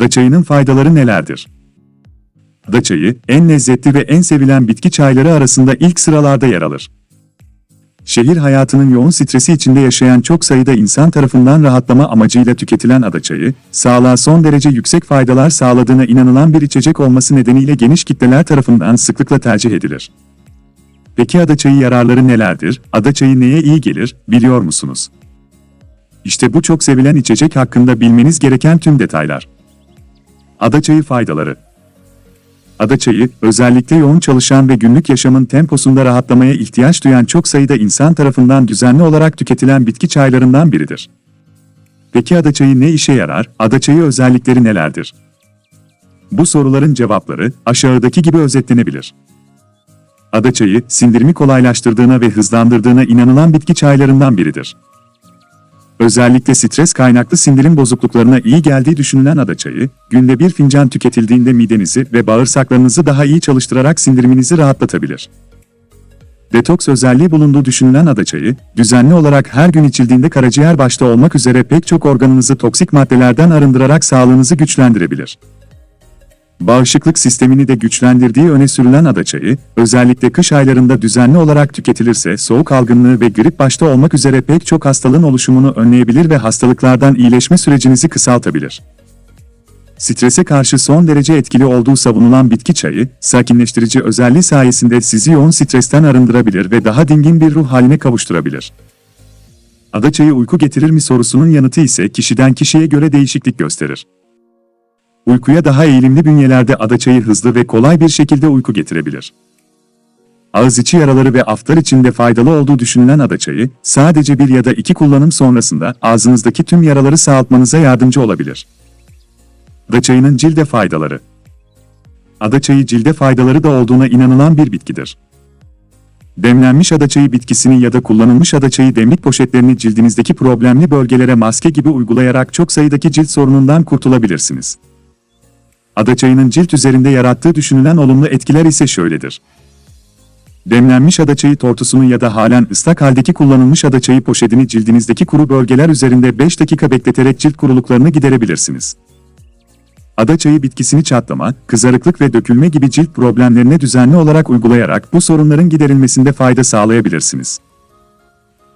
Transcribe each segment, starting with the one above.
Da çayının faydaları nelerdir? Da çayı, en lezzetli ve en sevilen bitki çayları arasında ilk sıralarda yer alır. Şehir hayatının yoğun stresi içinde yaşayan çok sayıda insan tarafından rahatlama amacıyla tüketilen ada çayı, sağlığa son derece yüksek faydalar sağladığına inanılan bir içecek olması nedeniyle geniş kitleler tarafından sıklıkla tercih edilir. Peki ada çayı yararları nelerdir? Ada çayı neye iyi gelir, biliyor musunuz? İşte bu çok sevilen içecek hakkında bilmeniz gereken tüm detaylar. Ada çayı faydaları Ada çayı, özellikle yoğun çalışan ve günlük yaşamın temposunda rahatlamaya ihtiyaç duyan çok sayıda insan tarafından düzenli olarak tüketilen bitki çaylarından biridir. Peki ada çayı ne işe yarar? Ada çayı özellikleri nelerdir? Bu soruların cevapları aşağıdaki gibi özetlenebilir. Ada çayı, sindirimi kolaylaştırdığına ve hızlandırdığına inanılan bitki çaylarından biridir. Özellikle stres kaynaklı sindirim bozukluklarına iyi geldiği düşünülen ada çayı, günde bir fincan tüketildiğinde midenizi ve bağırsaklarınızı daha iyi çalıştırarak sindiriminizi rahatlatabilir. Detoks özelliği bulunduğu düşünülen ada çayı, düzenli olarak her gün içildiğinde karaciğer başta olmak üzere pek çok organınızı toksik maddelerden arındırarak sağlığınızı güçlendirebilir. Bağışıklık sistemini de güçlendirdiği öne sürülen ada çayı, özellikle kış aylarında düzenli olarak tüketilirse soğuk algınlığı ve grip başta olmak üzere pek çok hastalığın oluşumunu önleyebilir ve hastalıklardan iyileşme sürecinizi kısaltabilir. Strese karşı son derece etkili olduğu savunulan bitki çayı, sakinleştirici özelliği sayesinde sizi yoğun stresten arındırabilir ve daha dingin bir ruh haline kavuşturabilir. Ada çayı uyku getirir mi sorusunun yanıtı ise kişiden kişiye göre değişiklik gösterir. Uykuya daha eğilimli bünyelerde adaçayı hızlı ve kolay bir şekilde uyku getirebilir. Ağız içi yaraları ve aftar içinde faydalı olduğu düşünülen adaçayı, sadece bir ya da iki kullanım sonrasında ağzınızdaki tüm yaraları sağaltmanıza yardımcı olabilir. Adaçayının cilde faydaları Adaçayı cilde faydaları da olduğuna inanılan bir bitkidir. Demlenmiş adaçayı bitkisini ya da kullanılmış adaçayı demlik poşetlerini cildinizdeki problemli bölgelere maske gibi uygulayarak çok sayıdaki cilt sorunundan kurtulabilirsiniz. Ada çayının cilt üzerinde yarattığı düşünülen olumlu etkiler ise şöyledir. Demlenmiş ada çayı tortusunu ya da halen ıslak haldeki kullanılmış ada çayı poşetini cildinizdeki kuru bölgeler üzerinde 5 dakika bekleterek cilt kuruluklarını giderebilirsiniz. Ada çayı bitkisini çatlama, kızarıklık ve dökülme gibi cilt problemlerine düzenli olarak uygulayarak bu sorunların giderilmesinde fayda sağlayabilirsiniz.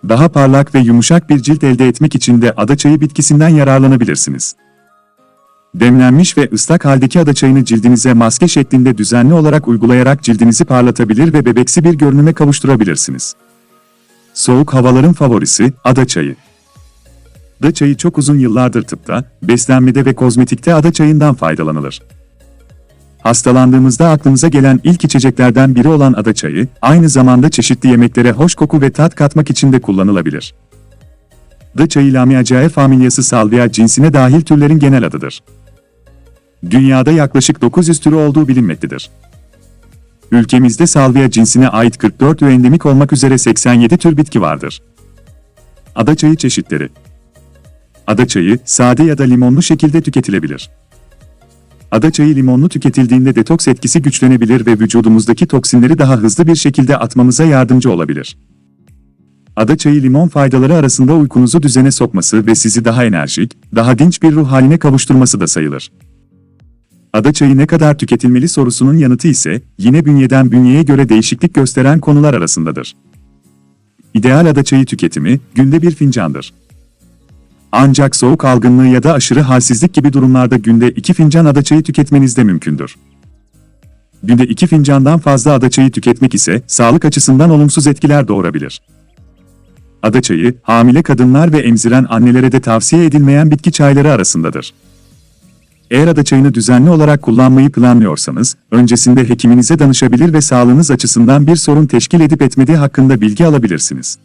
Daha parlak ve yumuşak bir cilt elde etmek için de ada çayı bitkisinden yararlanabilirsiniz. Demlenmiş ve ıslak haldeki ada çayını cildinize maske şeklinde düzenli olarak uygulayarak cildinizi parlatabilir ve bebeksi bir görünüme kavuşturabilirsiniz. Soğuk havaların favorisi, ada çayı. Ada çayı çok uzun yıllardır tıpta, beslenmede ve kozmetikte ada çayından faydalanılır. Hastalandığımızda aklımıza gelen ilk içeceklerden biri olan ada çayı, aynı zamanda çeşitli yemeklere hoş koku ve tat katmak için de kullanılabilir. Ada çayı Lamiaceae familyası Salvia cinsine dahil türlerin genel adıdır. Dünyada yaklaşık 900 türü olduğu bilinmektedir. Ülkemizde salvia cinsine ait 44 ve endemik olmak üzere 87 tür bitki vardır. Adaçayı çeşitleri Adaçayı, sade ya da limonlu şekilde tüketilebilir. Adaçayı limonlu tüketildiğinde detoks etkisi güçlenebilir ve vücudumuzdaki toksinleri daha hızlı bir şekilde atmamıza yardımcı olabilir. Adaçayı limon faydaları arasında uykunuzu düzene sokması ve sizi daha enerjik, daha dinç bir ruh haline kavuşturması da sayılır. Ada çayı ne kadar tüketilmeli sorusunun yanıtı ise yine bünyeden bünyeye göre değişiklik gösteren konular arasındadır. İdeal ada çayı tüketimi günde bir fincandır. Ancak soğuk algınlığı ya da aşırı halsizlik gibi durumlarda günde iki fincan ada çayı tüketmeniz de mümkündür. Günde iki fincandan fazla ada çayı tüketmek ise sağlık açısından olumsuz etkiler doğurabilir. Ada çayı, hamile kadınlar ve emziren annelere de tavsiye edilmeyen bitki çayları arasındadır. Eğer ada çayını düzenli olarak kullanmayı planlıyorsanız, öncesinde hekiminize danışabilir ve sağlığınız açısından bir sorun teşkil edip etmediği hakkında bilgi alabilirsiniz.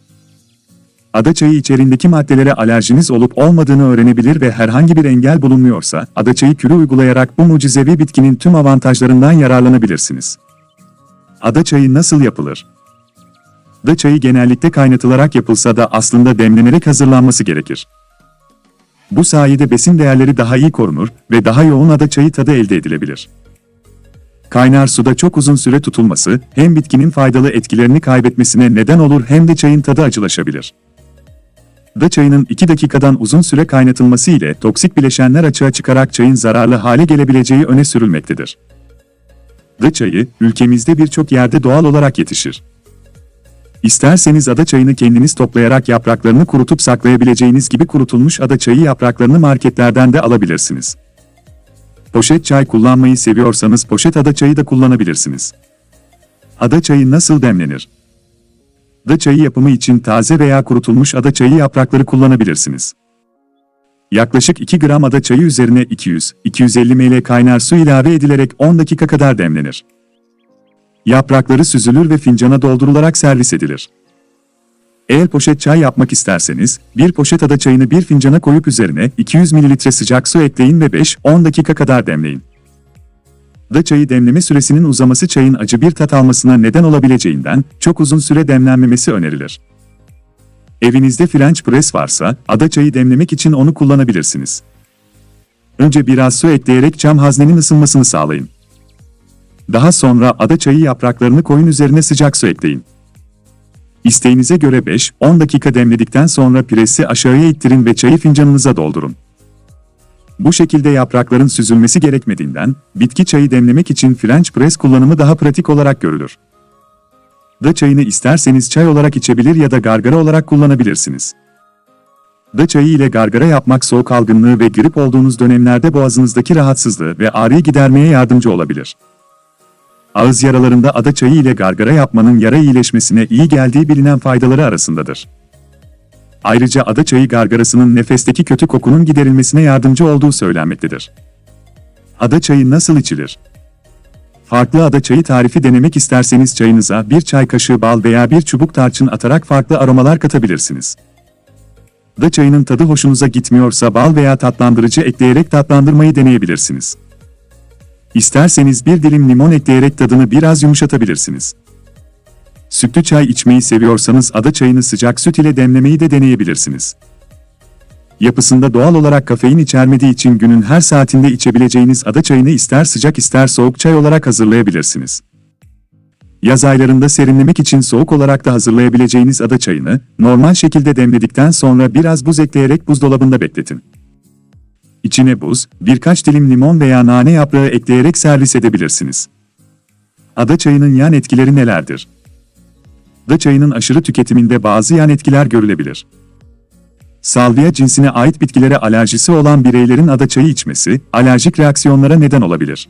Ada çayı içerindeki maddelere alerjiniz olup olmadığını öğrenebilir ve herhangi bir engel bulunmuyorsa, ada çayı kürü uygulayarak bu mucizevi bitkinin tüm avantajlarından yararlanabilirsiniz. Ada çayı nasıl yapılır? Ada çayı genellikle kaynatılarak yapılsa da aslında demlenerek hazırlanması gerekir. Bu sayede besin değerleri daha iyi korunur ve daha yoğun ada çayı tadı elde edilebilir. Kaynar suda çok uzun süre tutulması hem bitkinin faydalı etkilerini kaybetmesine neden olur hem de çayın tadı acılaşabilir. Da çayının 2 dakikadan uzun süre kaynatılması ile toksik bileşenler açığa çıkarak çayın zararlı hale gelebileceği öne sürülmektedir. Da çayı, ülkemizde birçok yerde doğal olarak yetişir. İsterseniz ada çayını kendiniz toplayarak yapraklarını kurutup saklayabileceğiniz gibi kurutulmuş ada çayı yapraklarını marketlerden de alabilirsiniz. Poşet çay kullanmayı seviyorsanız poşet ada çayı da kullanabilirsiniz. Ada çayı nasıl demlenir? Ada çayı yapımı için taze veya kurutulmuş ada çayı yaprakları kullanabilirsiniz. Yaklaşık 2 gram ada çayı üzerine 200-250 ml kaynar su ilave edilerek 10 dakika kadar demlenir. Yaprakları süzülür ve fincana doldurularak servis edilir. Eğer poşet çay yapmak isterseniz, bir poşet ada çayını bir fincana koyup üzerine 200 ml sıcak su ekleyin ve 5-10 dakika kadar demleyin. Da çayı demleme süresinin uzaması çayın acı bir tat almasına neden olabileceğinden çok uzun süre demlenmemesi önerilir. Evinizde French press varsa, ada çayı demlemek için onu kullanabilirsiniz. Önce biraz su ekleyerek cam haznenin ısınmasını sağlayın. Daha sonra ada çayı yapraklarını koyun üzerine sıcak su ekleyin. İsteğinize göre 5-10 dakika demledikten sonra presi aşağıya ittirin ve çayı fincanınıza doldurun. Bu şekilde yaprakların süzülmesi gerekmediğinden, bitki çayı demlemek için French press kullanımı daha pratik olarak görülür. Da çayını isterseniz çay olarak içebilir ya da gargara olarak kullanabilirsiniz. Da çayı ile gargara yapmak soğuk algınlığı ve grip olduğunuz dönemlerde boğazınızdaki rahatsızlığı ve ağrıyı gidermeye yardımcı olabilir. Ağız yaralarında ada çayı ile gargara yapmanın yara iyileşmesine iyi geldiği bilinen faydaları arasındadır. Ayrıca ada çayı gargarasının nefesteki kötü kokunun giderilmesine yardımcı olduğu söylenmektedir. Ada çayı nasıl içilir? Farklı ada çayı tarifi denemek isterseniz çayınıza bir çay kaşığı bal veya bir çubuk tarçın atarak farklı aromalar katabilirsiniz. Da çayının tadı hoşunuza gitmiyorsa bal veya tatlandırıcı ekleyerek tatlandırmayı deneyebilirsiniz. İsterseniz bir dilim limon ekleyerek tadını biraz yumuşatabilirsiniz. Sütlü çay içmeyi seviyorsanız ada çayını sıcak süt ile demlemeyi de deneyebilirsiniz. Yapısında doğal olarak kafein içermediği için günün her saatinde içebileceğiniz ada çayını ister sıcak ister soğuk çay olarak hazırlayabilirsiniz. Yaz aylarında serinlemek için soğuk olarak da hazırlayabileceğiniz ada çayını, normal şekilde demledikten sonra biraz buz ekleyerek buzdolabında bekletin. İçine buz, birkaç dilim limon veya nane yaprağı ekleyerek servis edebilirsiniz. Ada çayının yan etkileri nelerdir? Ada çayının aşırı tüketiminde bazı yan etkiler görülebilir. Salvia cinsine ait bitkilere alerjisi olan bireylerin ada çayı içmesi, alerjik reaksiyonlara neden olabilir.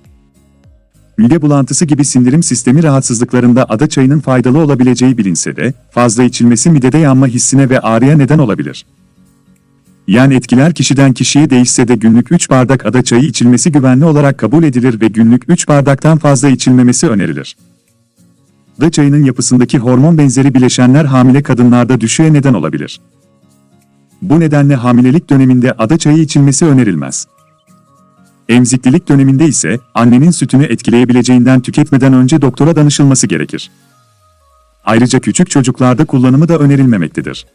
Mide bulantısı gibi sindirim sistemi rahatsızlıklarında ada çayının faydalı olabileceği bilinse de, fazla içilmesi midede yanma hissine ve ağrıya neden olabilir. Yan etkiler kişiden kişiye değişse de günlük 3 bardak ada çayı içilmesi güvenli olarak kabul edilir ve günlük 3 bardaktan fazla içilmemesi önerilir. Da çayının yapısındaki hormon benzeri bileşenler hamile kadınlarda düşüğe neden olabilir. Bu nedenle hamilelik döneminde ada çayı içilmesi önerilmez. Emziklilik döneminde ise annenin sütünü etkileyebileceğinden tüketmeden önce doktora danışılması gerekir. Ayrıca küçük çocuklarda kullanımı da önerilmemektedir.